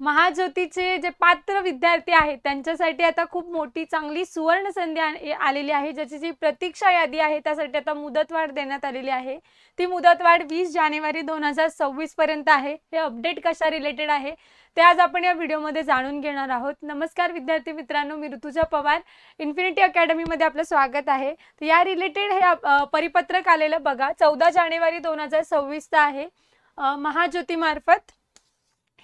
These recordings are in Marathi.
महाज्योतीचे जे पात्र विद्यार्थी आहेत त्यांच्यासाठी आता खूप मोठी चांगली सुवर्ण संधी आलेली आहे ज्याची जी प्रतीक्षा यादी आहे त्यासाठी आता मुदतवाढ देण्यात आलेली आहे. ती मुदतवाढ वीस जानेवारी दोन हजार सव्वीस पर्यंत आहे. हे अपडेट कशा रिलेटेड आहे ते आज आपण या व्हिडिओमध्ये जाणून घेणार आहोत. नमस्कार विद्यार्थी मित्रांनो मी ऋतुजा पवार. इन्फिनिटी अकॅडमीमध्ये आपलं स्वागत आहे. तर या रिलेटेड हे परिपत्रक आलेलं बघा. चौदा जानेवारी दोन हजार सव्वीसचं आहे. महाज्योतीमार्फत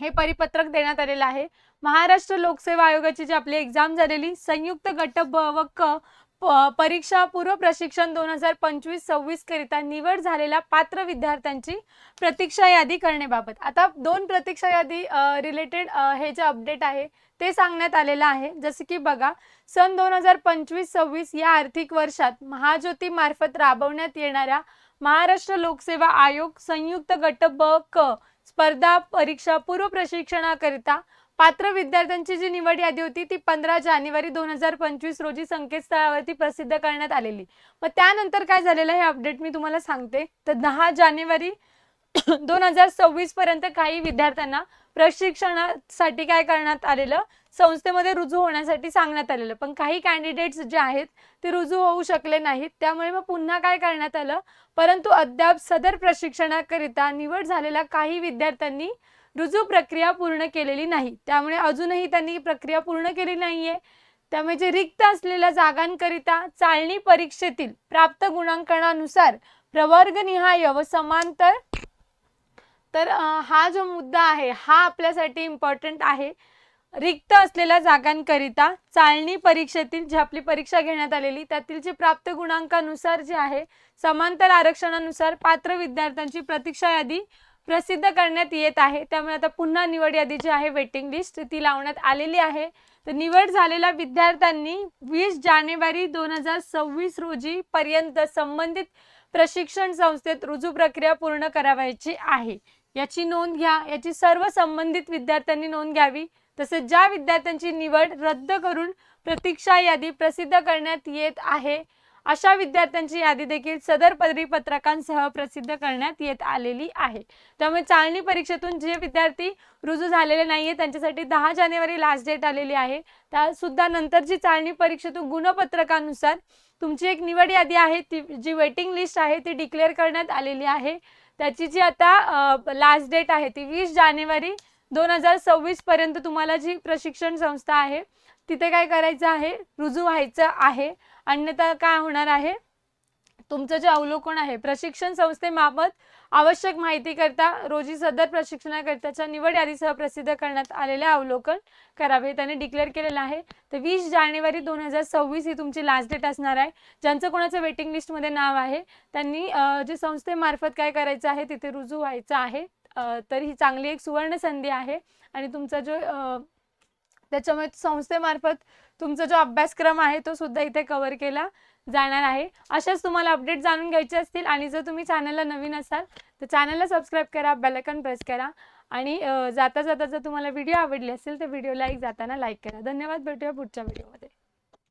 हे परिपत्रक देण्यात आलेलं आहे. महाराष्ट्र लोकसेवा आयोगाची जी आपली एक्झाम झालेली संयुक्त गट ब व क प- परीक्षा पूर्व प्रशिक्षण दोन हजार पंचवीस सव्वीस करिता निवड झालेल्या पात्र विद्यार्थ्यांची प्रतीक्षा यादी करण्याबाबत. आता दोन प्रतीक्षा यादी रिलेटेड हे जे अपडेट आहे ते सांगण्यात आलेलं आहे. जसं की बघा सन दोन हजार पंचवीस सव्वीस या आर्थिक वर्षात महाज्योती मार्फत राबवण्यात येणाऱ्या महाराष्ट्र लोकसेवा आयोग संयुक्त गट ब क स्पर्धा परीक्षा पूर्व प्रशिक्षणाकरिता पात्र विद्यार्थ्यांची जी निवड यादी होती ती पंधरा जानेवारी दोन हजार पंचवीस रोजी संकेतस्थळावरती प्रसिद्ध करण्यात आलेली. मग त्यानंतर काय झालेलं हे अपडेट मी तुम्हाला सांगते. तर दहा जानेवारी दोन हजार सव्वीस पर्यंत काही विद्यार्थ्यांना प्रशिक्षणासाठी काय करण्यात आलेलं? संस्थेमध्ये रुजू होण्यासाठी सांगण्यात आलेलं. पण काही कॅन्डिडेट्स जे आहेत ते रुजू होऊ शकले नाहीत. त्यामुळे मग पुन्हा काय करण्यात आलं? परंतु अद्याप सदर प्रशिक्षणाकरिता निवड झालेल्या काही विद्यार्थ्यांनी रुजू प्रक्रिया पूर्ण केलेली नाही. त्यामुळे अजूनही त्यांनी प्रक्रिया पूर्ण केली नाहीये. त्यामुळे जे रिक्त असलेल्या जागांकरिता चालणी परीक्षेतील प्राप्त गुणांकनानुसार प्रवर्गनिहाय व समांतर तर हा जो मुद्दा आहे हा आपल्यासाठी इम्पॉर्टंट आहे. रिक्त असलेल्या जागांकरिता चालणी परीक्षेतील जी आपली परीक्षा घेण्यात आलेली त्यातील जे प्राप्त गुणांकानुसार जे आहे समांतर आरक्षणानुसार पात्र विद्यार्थ्यांची प्रतीक्षा यादी प्रसिद्ध करण्यात येत आहे. त्यामुळे आता पुन्हा निवड यादी जी आहे वेटिंग लिस्ट ती लावण्यात आलेली आहे. तर निवड झालेल्या विद्यार्थ्यांनी वीस जानेवारी दोन हजार सव्वीस रोजी पर्यंत संबंधित प्रशिक्षण संस्थेत रुजू प्रक्रिया पूर्ण करावायची आहे. याची नोंद घ्या. याची सर्व संबंधित विद्यार्थ्यांनी नोंद घ्यावी. तसेच ज्या विद्यार्थ्यांची निवड रद्द करून प्रतीक्षा यादी प्रसिद्ध करण्यात येत आहे अशा विद्यार्थ्यांची यादी देखील सदर परिपत्रकांसह प्रसिद्ध करण्यात येत आलेली आहे. त्यामुळे चालणी परीक्षेतून जे विद्यार्थी रुजू झालेले नाही आहे त्यांच्यासाठी दहा जानेवारी लास्ट डेट आलेली आहे. त्यासुद्धा नंतरची चालणी परीक्षेतून गुणपत्रकानुसार तुमची एक निवड यादी आहे ती जी वेटिंग लिस्ट आहे ती डिक्लेअर करण्यात आलेली आहे. त्याची जी आता लास्ट डेट आहे ती वीस जानेवारी दोन हजार सव्वीस पर्यंत तुम्हाला जी प्रशिक्षण संस्था आहे तिथे काय करायचं आहे? रुजू व्हायचं आहे. अन्यथा काय होणार आहे? तुमचं जे अवलोकन आहे प्रशिक्षण संस्थेमार्फत आवश्यक माहिती करता रोजी सदर प्रशिक्षणाकरिताच्या निवड यादीसह प्रसिद्ध करण्यात आलेले अवलोकन करावे. त्याने डिक्लेअर केलेलं आहे. तर वीस जानेवारी दोन हजार सव्वीस ही तुमची लास्ट डेट असणार आहे. ज्यांचं कोणाचं वेटिंग लिस्टमध्ये नाव आहे त्यांनी जे संस्थेमार्फत काय करायचं आहे तिथे रुजू व्हायचं आहे. तर ही चांगली एक सुवर्ण संधी आहे. आणि तुमचा जो त्याच्यामुळे संस्थेमार्फत तुमचा जो अभ्यासक्रम आहे तो सुद्धा इथे कव्हर केला जाणार आहे. अशाच तुम्हाला अपडेट जाणून घ्यायचे असतील आणि जर तुम्ही चॅनलला नवीन असाल तर चॅनलला सबस्क्राईब करा बेलकन प्रेस करा आणि जाता जाता जर तुम्हाला व्हिडिओ आवडले असेल तर व्हिडिओला एक जाताना लाईक करा. धन्यवाद. भेटूया पुढच्या व्हिडिओमध्ये